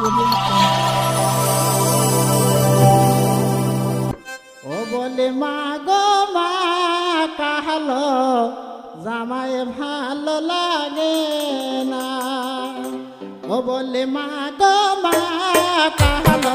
ও বলে, মা গো, মা, কাহালো? জামাই ভালো লাগে না। ও বলে, মা গো, মা, কাহালো?